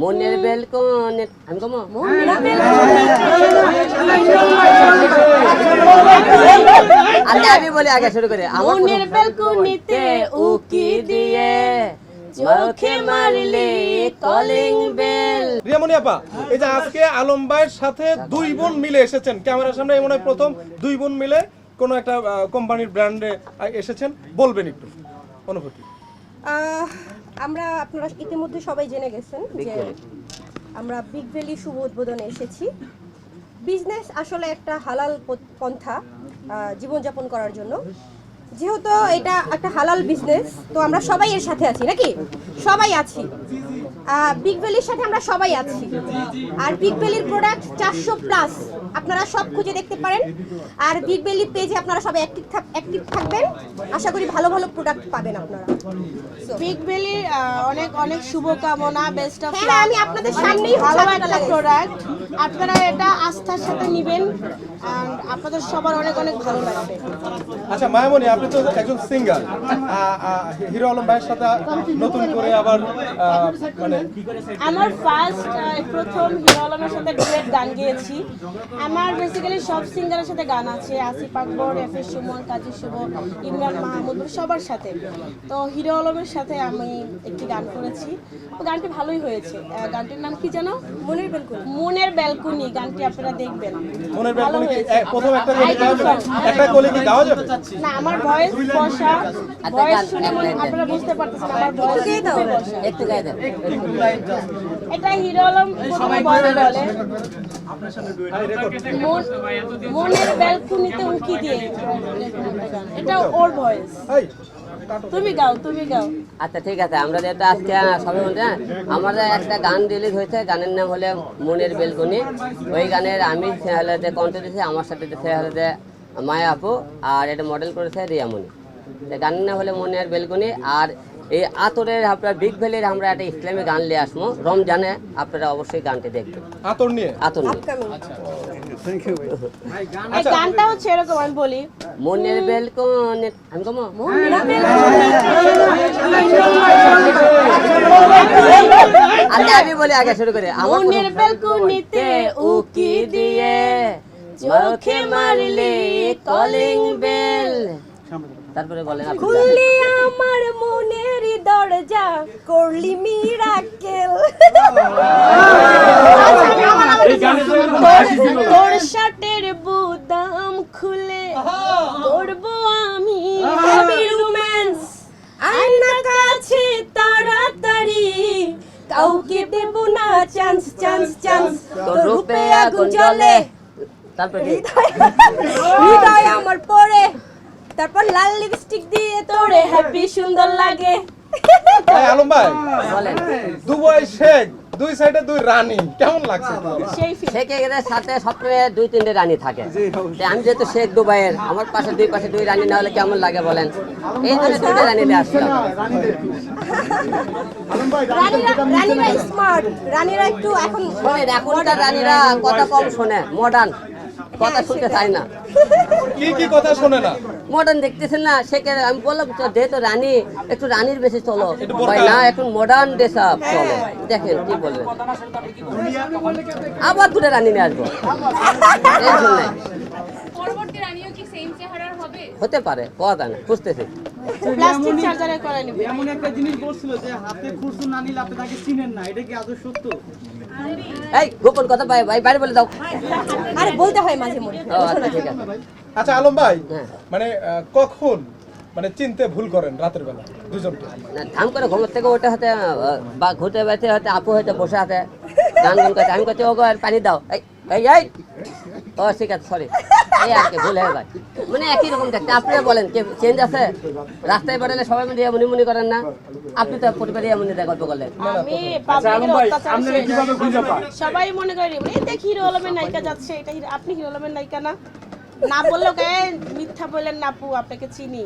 মনের বেলকনে আমি কমো? আচ্ছা আমি বলি আগে শুরু করে। মনের বেলকুনিতে উকি দিয়ে চোখে মারলে কলিং বেল। রিয়ামণি আপা এই যে আজকে আলম ভাইয়ের সাথে দুই বোন মিলে এসেছেন। ক্যামেরার সামনে এমন প্রথম দুই বোন মিলে কোনো একটা কোম্পানির ব্র্যান্ডে এসেছেন। বলবেন একটু অনুভূতি। আমরা আপনারা ইতিমধ্যে সবাই জেনে গেছেন যে আমরা বিগ ভ্যালি শুভ উদ্বোধনে এসেছি। বিজনেস আসলে একটা হালাল পন্থা জীবনযাপন করার জন্য। যেহেতু এটা একটা হালাল বিজনেস তো আমরা সবাই এর সাথে আছি নাকি? সবাই আছি। বিগ ভ্যালির সাথে আমরা সবাই আছি। আর বিগ ভ্যালির প্রোডাক্ট চারশো প্লাস আপনারা সব খুঁজে দেখতে পারেন। আর বিগ ভ্যালি পেজে আপনারা সবাই অ্যাক্টিভ থাক অ্যাক্টিভ থাকবেন। আশা করি ভালো ভালো প্রোডাক্ট পাবেন আপনারা। বিগ বেলির অনেক অনেক শুভকামনা বেস্ট অফ হ্যাঁ, আমি আপনাদের সামনেই ভালো একটা প্রোডাক্ট আপনারা এটা আস্থার সাথে নেবেন। আপনাদের সবার অনেক অনেক ভালো লাগবে। আচ্ছা মায়ামণি আপনি তো একজন সিঙ্গার হিরো আলম ভাইয়ের সাথে নতুন করে আবার মানে আমার ফার্স্ট প্রথম হিরো আলমের সাথে ডুয়েট গান গেয়েছি। আমার বেসিক্যালি সব সিঙ্গারের সাথে গান আছে। আসিফ আকবর এফ এস সুমন কাজী শুভ ইমরান মাহমুদ সবার সাথে। তো হিরো আলমের সাথে আমি একটি গান করেছি। তো গানটি ভালোই হয়েছে। আহ, গানটির নাম কি জানো? মনের বেলকুনি। মনের বেলকুনি গানটি আপনারা দেখবেন। মনের ভালো হয়েছে। প্রথম একটা। একটা কলি কি গাওয়া যাবে? না আমার ভয়েস বসা ভয়েস শুনে মনে আপনারা বুঝতে পারতেছেন আমার ভয়েস একটু গায়ে দেন এটা হিরো আলম প্রথমে বলে বলে। মনের ব্যালকনিতে উকি দিয়ে এটা ওর ভয়েস। তুমি গাও তুমি গাও। আচ্ছা ঠিক আছে আমরা যেহেতু আজকে সবাই বলতে হ্যাঁ, আমাদের একটা গান রিলিজ হয়েছে গানের নাম হলে মনের বেলকনি ওই গানের আমি সে হলে যে কণ্ঠ দিয়েছি আমার সাথে সে হলে মায়া আপু আর এটা মডেল করেছে রিয়ামণি। তো গানের নাম হলে মনের বেলকনি আর এই আতরের আপনার বিগ ভ্যালির আমরা একটা ইসলামী গান নিয়ে আসব। রমজানে আপনারা অবশ্যই গানটি দেখবেন। আতর নিয়ে? আতর নিয়ে। গানটা হচ্ছে এরকম আমি বলি। মনের বেলকনি আমি কমো? আচ্ছা আমি বলি আগে শুরু করে। আমার মনের ব্যালকনিতে উকি দিয়ে চোখে মারলে কলিং বেল তারপরে বলেন খুললি আমার মনের দরজা করলি মিরাকেল তোর শার্টের বুদাম খুলে করব আমি রোম্যান্স আয়না কাছে তাড়াতাড়ি কাউকে দেব না চান্স চান্স চান্স তোর রূপে আগুন জ্বলে। তারপরে কি? হৃদয় আমার পরে। তারপর লাল লিপস্টিক দিয়ে তোরে হ্যাপি সুন্দর লাগে। আলম ভাই বলেন। দুবাই শেখ দুই সাইডে দুই রানী। কেমন লাগছে? সেই ফিল শেখ এর সাথে সবসময় দুই তিনটে রানী থাকে। আমি যেহেতু শেখ দুবাইয়ের আমার পাশে দুই পাশে দুই রানী না হলে কেমন লাগে বলেন? এই জন্য দুইটা রানী দিয়ে আসলাম রানীরা স্মার্ট রানীরা একটু এখন রানীরা কথা কম শোনে মডার্ন কথা শুনতে চায় না। কি কি কথা শোনে না? মডার্ন দেখতেছেন না? শেখের আমি বললাম তো যেহেতু রানী একটু রানীর বেশি চলো। ভাই না এখন মডার্ন ড্রেস আপ চলো। দেখেন কি বললেন আবার দুটো রানী নিয়ে আসব। টেনশন নাই হতে পারে কথা না বুঝতেছি প্লাস্টিক চার্জারে করে নিবে। এমন একটা জিনিস বলছিল যে হাতে খুরসু না নিলে আপনি তাকে চিনেন না এটা কি আদৌ সত্য? এই গোপন কথা ভাই ভাই বাইরে বলে দাও। আরে বলতে হয় মাঝে মধ্যে। আচ্ছা ঠিক আছে। আচ্ছা আলম ভাই হ্যাঁ। মানে কখন মানে চিনতে ভুল করেন রাতের বেলা দুজনকে? ধাম করে ঘুমের থেকে ওটা হাতে বা ঘুরতে বেড়াতে হয়তো আপু হয়তো বসে হাতে গান গান করতে আমি করছি ওগো আর পানি দাও। এই! ও ঠিক আছে সরি এই আর কি ভুল হয়ে যায় মানে একই রকম দেখতে। আপনিও বলেন কে চেঞ্জ আছে? রাস্তায় বেরোলে সবাই মিলে এমনি মনে করেন না? আপনি তো পরিবারে এমনি গল্প করলেন। আমি শেষ। সবাই মনে করে দেখি হিরো আলমের নায়িকা যাচ্ছে এটা আপনি হিরো আলমের নায়িকা না? না বলল কে মিথ্যা বললেন না আপু আপনাকে চিনি।